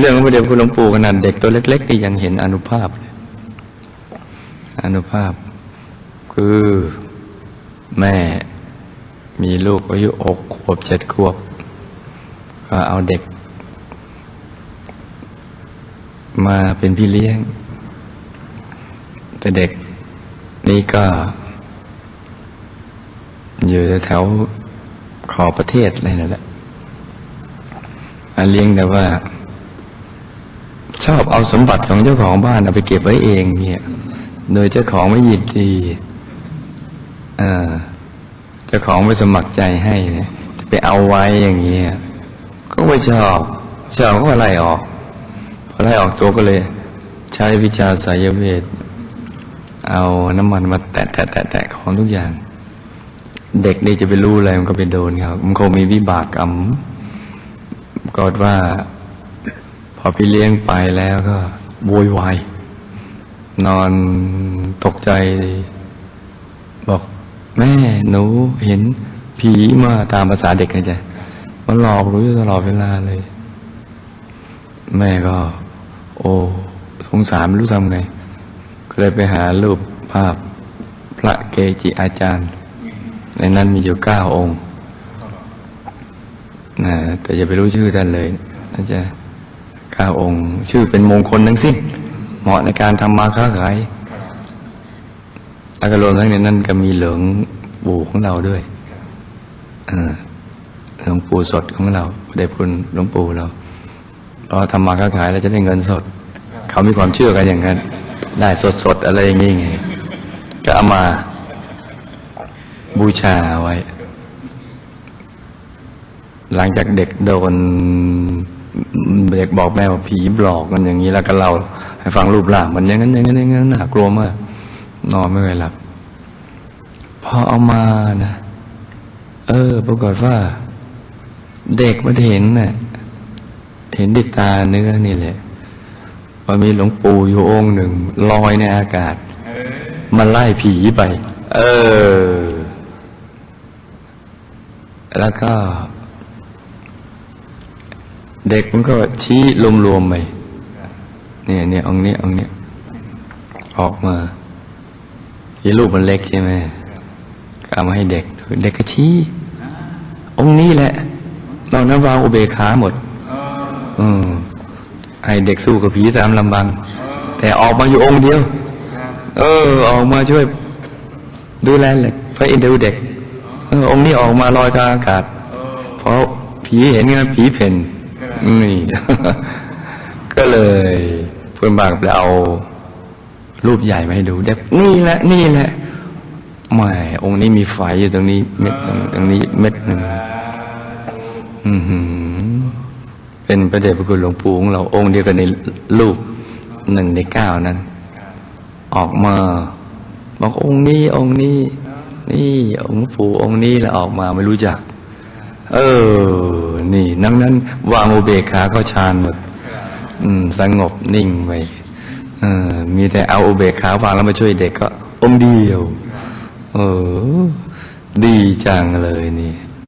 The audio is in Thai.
เรื่องของพระเดชคุณหลวงปู่ขนาดเด็กตัวเล็กๆที่ยังเห็นอนุภาพเลยอนุภาพคือแม่มีลูกอายุหกขวบเจ็ดขวบ ก็เอาเด็ก มาเป็นพี่เลี้ยง แต่เด็กนี่ก็ อยู่แถวขอบประเทศอะไรนั่นแหละมาเลี้ยงแต่ว่า ชอบเอาสมบัติของเจ้าของบ้านเอาไปเก็บไว้เองเนี่ย โดยเจ้าของไม่ยินดีเจ้าของไม่สมัครใจให้เนี่ยไปเอาไว้อย่างเงี้ยก็ไม่ชอบชอบก็ไล่ออกพอไล่ออกตัวก็เลย ใช้วิชาสายเวทเอาน้ำมันมาแตะแตะแตะแตะของทุกอย่าง เด็กนี่จะไปรู้อะไรมันก็ไปโดนเขามันคงมีวิบากกรรมก็ว่า อพี่เลี้ยงไปแล้วก็โวยวายนอนตกใจ บอกแม่หนูเห็นผีมาตามภาษาเด็กนะจ๊ะมันหลอกรู้อยู่ตลอดเวลาเลย แม่ก็ โอ้สงสารไม่รู้ทำไงก็เลยไปหารูปภาพพระเกจิอาจารย์ ในนั้นมีอยู่เก้าองค์นะแต่อย่าไปรู้ชื่อท่านเลยนะจ๊ะ เก้าองค์ ชื่อเป็นมงคลทั้งสิ้น เหมาะในการทำมาค้าขายแล้วก็รวมทั้งในนั้นก็มีเหลืองปู่ของเราด้วยเหลวงปู่สดของเราได้คุณหลวงปู่เราเพอทำมาค้าขายแล้วจะได้เงินสด เขามีความเชื่อกันอย่างนั้น ได้สดสดอะไรอย่างนี้ไงก็เอามาบูชาไว้ หลังจากเด็กโดน เด็กบอกแม่ว่าผีบลอกกันอย่างนี้แล้วก็เราให้ฟังรูปร่างมันอย่างนั้นอย่างนั้นอย่างนั้นน่ากลัวมากนอนไม่เคยหลับพอเอามานะเออ ปรากฏว่า เด็กมันเห็นน่ะ เห็นดิตาเนื้อนี่แหละว่ามีหลวงปู่อยู่องค์หนึ่งลอยในอากาศมันไล่ผีไป เออ แล้วก็ เด็กมันก็ชี้รวมๆไปเนี่ยเนี่ยองค์นี้องค์นี้ออกมาที่รูปมันเล็กใช่ไหมเอามาให้เด็กเด็กก็ชี้ องนี้แหละตอนนั้นวางอุเบกขาหมด อืมให้เด็กสู้กับผีตามลำบัง แต่ออกมาอยู่องค์เดียว เออ ออกมาช่วย ดูแลเลยพระอินทร์ดูเด็ก เออ องค์นี้ออกมาลอยกลางอากาศ เพราะผีเห็นไงผีเพ่น นี่ ก็เลยเพื่อนบานไปเอารูปใหญ่มาให้ดูเด็กนี่แหละนี่แหละไม่องค์นี้มีไฟอยู่ตรงนี้เม็ดหนึ่งตรงนี้เม็ดหนึ่งอือหือเป็นพระเดชพระคุณหลวงปู่ของเราองค์เดียวกันในรูปหนึ่งในเก้านั้น ออกมา บอกองค์นี้ องค์นี้ นี่ องค์ปู่องค์นี้แล้วออกมาไม่รู้จัก เออ นั่งนั้น วางอุเบกขาก็ฌานหมดสงบนิ่งไปมีแต่เอาอุเบกขาวางแล้วมาช่วยเด็กก็องเดียว เออ ดีจังเลยนี่